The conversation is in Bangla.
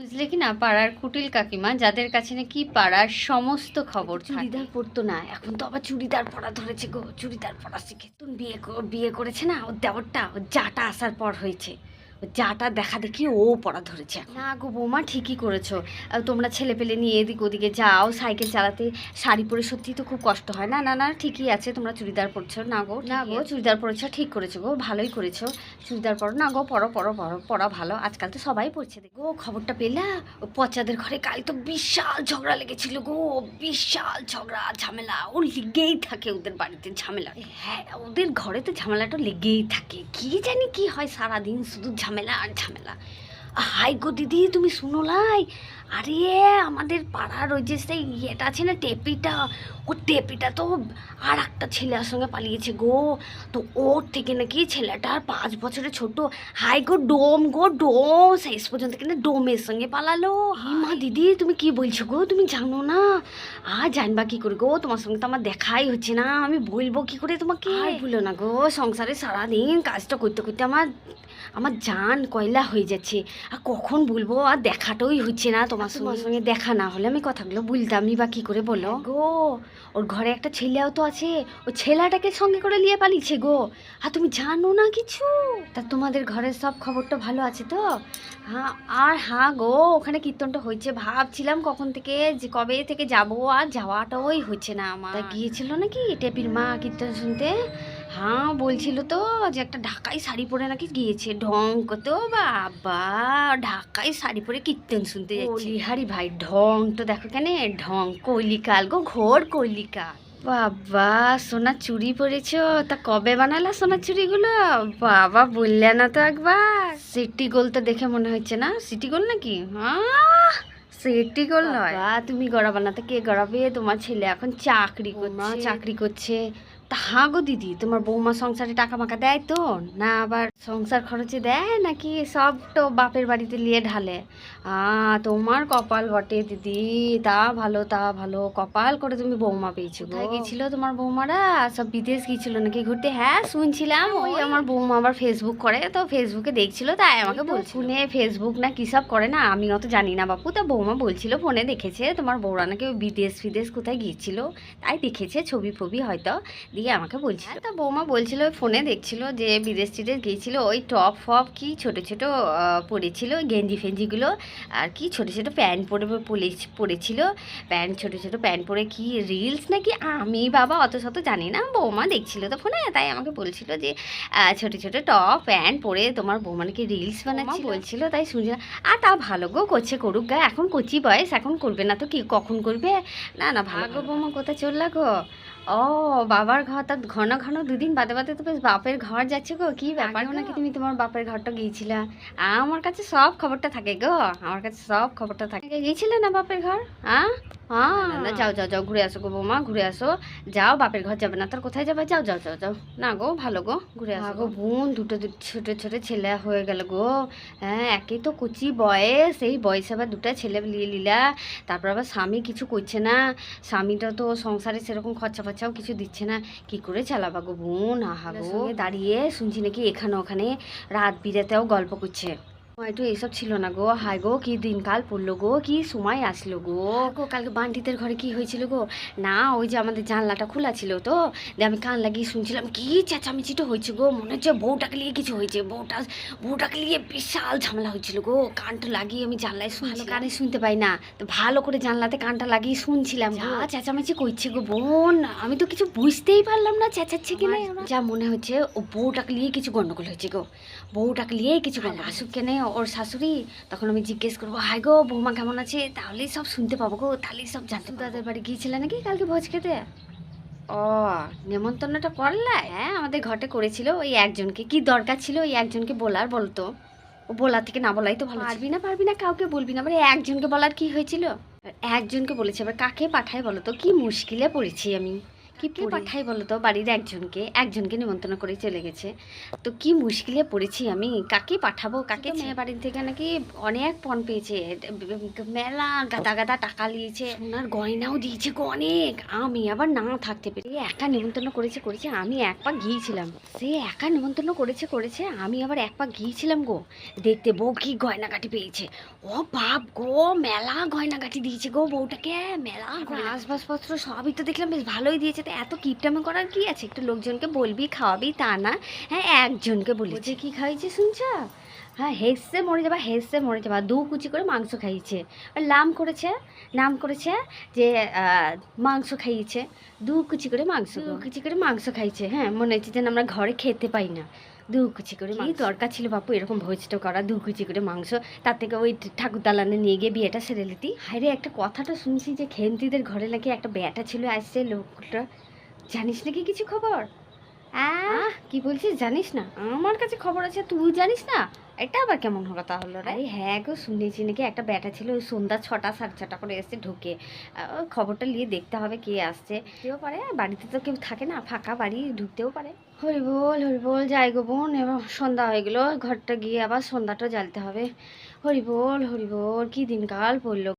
বুঝলে কি না? পাড়ার কুটিল কাকিমা, যাদের কাছে নাকি পাড়ার সমস্ত খবর চুড়িদার পরতো না, এখন তো আবার চুড়িদার পরা ধরেছে গো। চুড়িদার পরা শিখে। তুমি বিয়ে বিয়ে করেছে না, ওর দেওয়ারটা ওর জাটা আসার পর হয়েছে। জাটা দেখা দেখি ও পড়া ধরেছে না গো বৌমা ঠিকই করেছ। তোমরা ছেলে পেলে নিয়ে এদিক ওদিকে যাও সাইকেল চালাতে। শাড়ি পরে সত্যি তো খুব কষ্ট হয়। না না না ঠিকই আছে তোমরা চুড়িদার পরছো। না গো না গো চুড়িদার পরেছো ঠিক করেছ গো ভালোই করেছ। চুড়িদার পরো না গো পরো পরো পরো পড়া ভালো। আজকাল তো সবাই পড়ছে দেখো গো খবরটা পেলা? ও পচাদের ঘরে কাল তো বিশাল ঝগড়া লেগেছিল গো বিশাল ঝগড়া ঝামেলা। ও লেগেই থাকে ওদের বাড়িতে ঝামেলা। হ্যাঁ ওদের ঘরে তো ঝামেলাটা লেগেই থাকে। কি জানি কি হয় সারাদিন শুধু ঝামেলা আর ঝামেলা। হাই গো দিদি তুমি শুনো লাই। আরে আমাদের পাড়ার ওই যে সেই ইয়েটা আছে না টেপিটা? ও টেপিটা তো আর একটা ছেলের সঙ্গে পালিয়েছে গো। তো ওর থেকে নাকি ছেলেটার পাঁচ বছরের ছোট। হাই গো ডোম গো ডোম। শেষ পর্যন্ত কিন্তু ডোমের সঙ্গে পালালো। মা দিদি তুমি কি বলছো গো? তুমি জানো না? আর জানবা কি করে গো? তোমার সঙ্গে তো আমার দেখাই হচ্ছে না। আমি বলব কি করে তোমাকে? আর ভুলো না গো। সংসারে সারাদিন কাজটা করতে করতে আমার আমার জান কয়লা হয়ে যাচ্ছে। আর কখন বলব? আর দেখাটাই হচ্ছে না তোমার সঙ্গে তোমার সঙ্গে দেখা না হলে আমি কথাগুলো বলতামই বা কি করে বলো? গো ওর ঘরে একটা ছেলেও তো আছে। ও ছেলেটাকে সঙ্গে করে নিয়ে পালিয়েছে গো। আর তুমি জানো না কিছু? তা তোমাদের ঘরের সব খবরটা ভালো আছে তো? হ্যাঁ আর হ্যাঁ গো ওখানে কীর্তনটা হয়েছে। ভাবছিলাম কখন থেকে যে কবে থেকে যাব আর যাওয়াটাই হচ্ছে না আমার। গিয়েছিল নাকি টেপির মা কীর্তন শুনতে? হ্যাঁ বলছিল তো যে একটা ঢাকাই শাড়ি পরে নাকি গিয়েছে। ঢং করতে ও বাবা ঢাকাই শাড়ি পরে কীর্তন শুনতে যাচ্ছে। লিহারি ভাই ঢং তো দেখো কেন ঢং কৈলিকাল গো ঘোর কৈলিকাল। বাবা সোনা চুড়ি পরেছো? তা কবে বানালা সোনার চুড়িগুলো বাবা বললে না তো একবার। সিটি গোল তো দেখে মনে হচ্ছে না। সিটি গোল নাকি? হ্যাঁ সিটি গোল নয়। তুমি গড়া বানাতে কে গড়াবে? তোমার ছেলে এখন চাকরি করছে। চাকরি করছে। তা হ্যাঁ গো দিদি তোমার বৌমা সংসারে টাকা মাকা দেয় তো? না আবার সংসার খরচে দেয় নাকি সব তো বাপের বাড়িতে নিয়ে ঢালে? আ তোমার কপাল বটে দিদি তা ভালো তা ভালো কপাল করে তুমি বৌমা পেয়েছ কোথায় গেছিল তোমার বৌমারা? সব বিদেশ গিয়েছিল নাকি ঘুরতে? হ্যাঁ শুনছিলাম। ওই আমার বৌমা আবার ফেসবুক করে তো ফেসবুকে দেখছিল তাই আমাকে বলছিল। ফোনে ফেসবুক না কি সব করে না আমি অত জানি না বাপু তা বৌমা বলছিল ফোনে দেখেছে তোমার বৌরা নাকি বিদেশ ফিদেশ কোথায় গিয়েছিল তাই দেখেছে ছবি ফবি হয়তো। দিয়ে আমাকে বলছিল। তা বৌমা বলছিল ফোনে দেখছিল যে বিদেশ টিদেশ গিয়েছিল ওই টপ ফপ কি ছোট ছোট পরেছিল গেঞ্জি ফেঞ্জিগুলো আর কি ছোট ছোট প্যান্ট পরে পরে- পরেছিল। প্যান্ট ছোট ছোট প্যান্ট পরে কি রিলস নাকি? আমি বাবা অত শত জানি না বৌমা দেখছিল তো ফোনে তাই আমাকে বলছিল যে ছোট ছোট টপ প্যান্ট পরে তোমার বৌমা নাকি রিলস বানাচ্ছিল। বলছিল তাই শুনছিলাম আর তা ভালো গো করছে করুক গা এখন কচি বয়স এখন করবে না তো কি কখন করবে? না না ভালো গো বৌমা কোথায় চললা গো? ও বাবার ঘর তার ঘন ঘন দুদিন বাদে বাদে তো বেশ বাপের ঘর যাচ্ছে গো। কি ব্যাপার নাকি তুমি তোমার বাপের ঘরটা গিয়েছিলা? আমার কাছে সব খবরটা থাকে গো। আমার কাছে সব খবরটা থাকে। গিয়েছিলে না বাপের ঘর? হ্যাঁ হ্যাঁ। না, যাও যাও যাও ঘুরে আসো গো বৌমা ঘুরে আসো। যাও বাপের ঘর যাবে না তার কোথায় যাবে? যাও যাও যাও যাও। না গো ভালো গো ঘুরে আসো গো। বোন দুটো ছোট ছোট ছেলে হয়ে গেল গো। হ্যাঁ একই তো কুচি বয়স এই বয়সে আবার দুটো ছেলে নিয়ে লিলা তারপর আবার স্বামী কিছু করছে না। স্বামীটা তো সংসারে সেরকম খরচা ফরচাও কিছু দিচ্ছে না। কি করে চালাবা গো বোন? আহা গো। দাঁড়িয়ে শুনছি নাকি এখানে ওখানে রাত বিরেতেও গল্প করছে। একটু এইসব ছিল না গো। হাই গো কি দিনকাল পড়ল গো কি সময় আসলো গো। গো কালকে বান্টিদের ঘরে কি হয়েছিল গো? না ওই যে আমাদের জানলাটা খোলা ছিল তো দিয়ে আমি কান লাগিয়ে শুনছিলাম কি চেঁচামেচিটা হয়েছে গো? মনে হচ্ছে বউটাকে নিয়ে কিছু হয়েছে। বউটা বউটাকে নিয়ে বিশাল ঝামেলা হয়েছিল গো। কানটা লাগিয়ে আমি জানলায় ভালো কানে শুনতে পাই না। তো ভালো করে জানলাতে কানটা লাগিয়ে শুনছিলাম যা চেঁচামেচি করছে গো বোন। আমি তো কিছু বুঝতেই পারলাম না চেঁচাচ্ছে কি না যা মনে হচ্ছে ও বউটাকে নিয়ে কিছু গন্ডগোল হয়েছে গো। বউটাকে নিয়ে কিছু গন্ডগোল আসুক কেনে ওর শাশুড়ি। তখন আমি জিজ্ঞেস করব হাই গো বৌমা কেমন আছে? তাহলেই সব শুনতে পাবো গো তাহলেই সব জানতে দাদার বাড়ি গিয়েছিলে নাকি কালকে ভোজ খেতে? ও নেমন্তন্নটা করলে? হ্যাঁ আমাদের ঘটে করেছিল ওই একজনকে। কি দরকার ছিল ওই একজনকে বলার বলতো ও বলার থেকে না বলাই তো ভালো পারবি না পারবি না কাউকে বলবি না। মানে একজনকে বলার কি হয়েছিল? একজনকে বলেছে এবার কাকে পাঠায় বলো তো? কি মুশকিলে পড়েছি আমি। কি পাঠাই বলো তো বাড়ির একজনকে একজনকে নিমন্ত্রণ করে চলে গেছে। তো কি মুশকিলে পড়েছি আমি? কাকে পাঠাবো? কাকে মেয়ে। বাড়ির থেকে নাকি অনেক পণ পেয়েছে? মেলা গাদা গাদা টাকা নিয়েছে ওনার গয়নাও দিয়েছে গো অনেক। আমি আবার না থাকতে পেরে একা নিমন্ত্রণ করেছে করেছে আমি এক পা গিয়েছিলাম। সে একা নিমন্ত্রণ করেছে করেছে আমি আবার এক পা গিয়েছিলাম গো। দেখতে বউ কি গয়নাগাটি পেয়েছে। ও বাপ গো মেলা গয়নাগাটি দিয়েছে গো বউটাকে। মেলা আসবাসপত্র সবই তো দেখলাম বেশ ভালোই দিয়েছে। তো এত কিপটামে করার কি আছে? একটু লোকজনকে বলবি খাওয়াবি তা না। হ্যাঁ একজনকে বলেছে। কি খাইছে শুনছ? হ্যাঁ হেসে মরে যাবা হেসে মরে যাবা। দু কুচি করে মাংস খাইয়েছে আর নাম করেছে নাম করেছে যে মাংস খাইয়েছে দু কুচি করে মাংস দু কুচি করে মাংস খাইছে। হ্যাঁ মনে হচ্ছে যেন আমরা ঘরে খেতে পাই না। দু কুচি করে কি দরকার ছিল বাপু এরকম ভোজটা করা দু কুচি করে মাংস। তার থেকে ওই ঠাকুর দালানে নিয়ে গিয়ে বিয়েটা সেরে নিতি হাইরে একটা কথাটা শুনছি যে খেন্তিদের ঘরে নাকি একটা বেটা ছিল আসছে লোকটা। জানিস নাকি কিছু খবর? আহ কি বলছিস? জানিস না? আমার কাছে খবর আছে তুই জানিস না? এটা আবার কেমন হলো তাহলে রে? হ্যাঁ গো শুনেছি নাকি একটা ব্যাটা ছিল ওই সন্ধ্যা ছটা সাড়ে ছটা করে এসে ঢুকে। খবরটা নিয়ে দেখতে হবে কে আসছে। কেউ পারে বাড়িতে তো কেউ থাকে না ফাঁকা বাড়ি ঢুকতেও পারে। হরি বল হরি বল যাই গো বোন এবার সন্ধ্যা হয়ে গেলো ঘরটা গিয়ে আবার সন্ধ্যাটা জ্বালতে হবে। হরি বল হরি বল কি দিনকাল পড়ল।